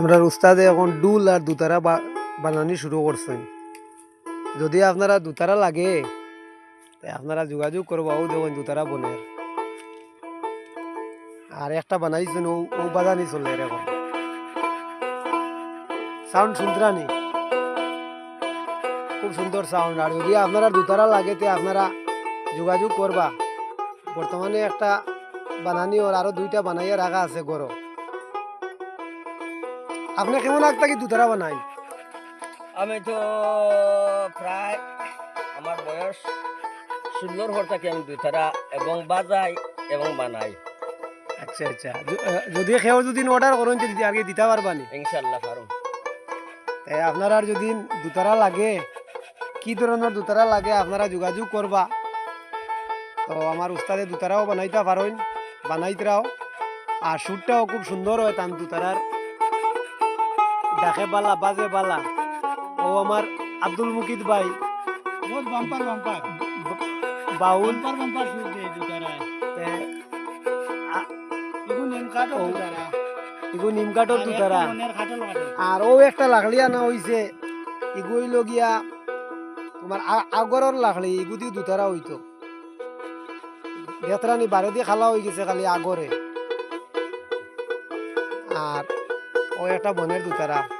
আমরা উস্তাদে এখন ডুল আর দুতারা বানানি শুরু করছেন। যদি আপনারা দুতারা লাগে আপনারা যোগাযোগ করব ও দেখুন দুতারা বনে আর একটা বানাইছেন, ও ও বাজানি চলে এখন সাউন্ড শুনতরানি খুব সুন্দর সাউন্ড। আর যদি আপনারা দুতারা লাগে, তে আপনারা যোগাযোগ করবা। বর্তমানে একটা বানানি, ওর আরও দুইটা বানাইয়া রাখা আছে গরো। আপনি কেমন একটা কি দুতারা বানাই? আমি তো প্রায় আমার বয়স ষোলোর হর থাকি আমি দুইতারা এবং বাজাই এবং বানাই। আচ্ছা আচ্ছা। যদি কেউ যদি অর্ডার করেন যদি আগে দিতে পারবানি ইনশাল্লাহ পারুম। তাই আপনারা যদি দুতারা লাগে কি ধরনের দুতারা লাগে আপনারা যোগাযোগ করবা। তো আমার উস্তাদে দুতারাও বানাইতে পারেন বানাইতেরাও। আর সুরটাও খুব সুন্দর হয় তান দুতারার ডাকে বালা বাজে বালা। ও আমার আব্দুল মুকিদ ভাই। বহুত বাম্পার বাউল। দিয়ে নিম নিম দুতারা আর ও একটা লাকড়ি আনা হইছে। ইগুই লগিয়া তোমার আগরের লাকড়ি ইগুদি দুতারা হইতো। বেতরানি বারে দিয়ে খালা হয়ে গেছে খালি আগরে। আর ও একটা বনের দুতারা।